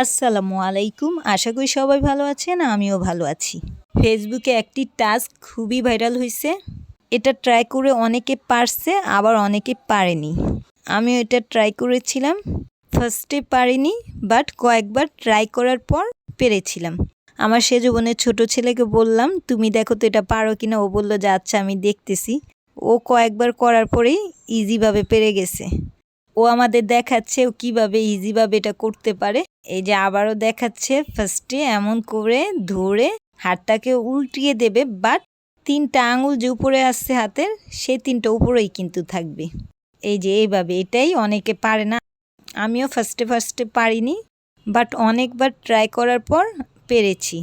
আসসালামু আলাইকুম। আশা করি সবাই ভালো আছেন, আমিও ভালো আছি। ফেসবুকে একটি টাস্ক খুবই ভাইরাল হয়েছে এটা ট্রাই করে অনেকে পারছে, আবার অনেকে পারেনি। আমিও এটা ট্রাই করেছিলাম। ফার্স্টে পারিনি, বাট কয়েকবার ট্রাই করার পর পেরেছিলাম। আমার সেজ বোনের ছোট ছেলেকে বললাম, তুমি দেখো তো এটা পারো কিনা? ও বলল, যে আচ্ছা আমি দেখতেছি। ও কয়েকবার করার পরেই ইজিভাবে পেরে গেছে। ও আমাদের দেখাচ্ছে ও কীভাবে ইজিভাবে এটা করতে পারে। এই যে আবারও দেখাচ্ছে ফার্স্টে এমন করে ধরে হাতটাকে উল্টিয়ে দেবে বাট তিনটা আঙুল যে উপরে আসছে হাতের সে তিনটা উপরেই কিন্তু থাকবে। এই যে এইভাবে এটাই অনেকে পারে না। আমিও ফার্স্টে ফার্স্টে পারিনি বাট অনেকবার ট্রাই করার পর পেরেছি।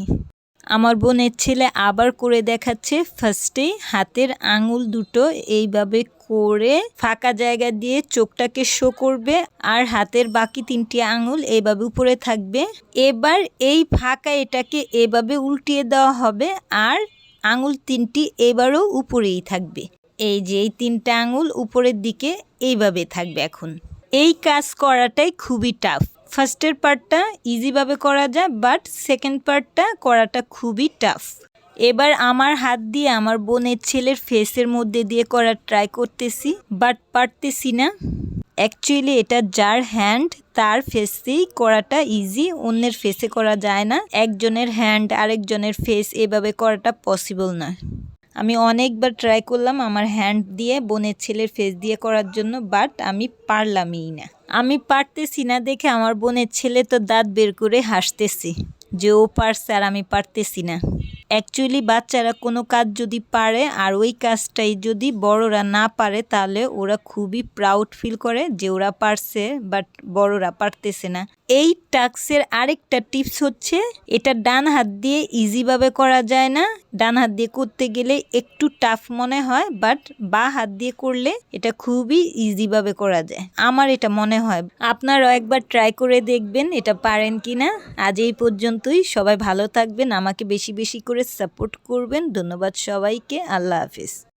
আমার বোনের ছেলে আবার করে দেখাচ্ছে ফার্স্টে হাতের আঙুল দুটো এইভাবে করে ফাঁকা জায়গা দিয়ে চোখটাকে শো করবে আর হাতের বাকি তিনটি আঙুল এইভাবে উপরে থাকবে। এবার এই ফাঁকা এটাকে এভাবে উল্টিয়ে দেওয়া হবে আর আঙুল তিনটি এবারও উপরেই থাকবে। এই যে এই তিনটা আঙুল উপরের দিকে এইভাবে থাকবে এখন। এই কাজ করাটাই খুবই টাফ ফার্স্টের পার্টটা ইজিভাবে করা যায় বাট সেকেন্ড পার্টটা করাটা খুবই টাফ এবার আমার হাত দিয়ে, আমার বোনের ছেলের ফেসের মধ্যে দিয়ে করার ট্রাই করতেছি বাট পারতেছি না। অ্যাকচুয়ালি এটা যার হ্যান্ড তার ফেসেই করাটা ইজি অন্যের ফেসে করা যায় না। একজনের হ্যান্ড আরেকজনের ফেস এভাবে করাটা পসিবল না আমি অনেকবার ট্রাই করলাম আমার হ্যান্ড দিয়ে, বোনের ছেলের ফেস দিয়ে করার জন্য বাট আমি পারলামই না। আমি পারতেছি না দেখে আমার বোনের ছেলে তো দাঁত বের করে হাসতেছি, যে ও পারছে আর আমি পারতেছি না। অ্যাকচুয়ালি বাচ্চারা কোনো কাজ যদি পারে আর ওই কাজটাই যদি বড়রা না পারে, তাহলে ওরা খুবই প্রাউড ফিল করে যে ওরা পারছে বাট বড়রা পারতেছে না। এই টাস্কের আরেকটা টিপস হচ্ছে, এটা ডান হাত দিয়ে ইজিভাবে করা যায় না। ডান হাত দিয়ে করতে গেলে একটু টাফ মনে হয় বাট বা হাত দিয়ে করলে এটা খুবই ইজিভাবে করা যায়। আমার এটা মনে হয়। আপনারাও একবার ট্রাই করে দেখবেন এটা পারেন কি না আজ এই পর্যন্তই। সবাই ভালো থাকবেন। আমাকে বেশি বেশি করে সাপোর্ট করবেন। ধন্যবাদ সবাইকে। আল্লাহ হাফিজ।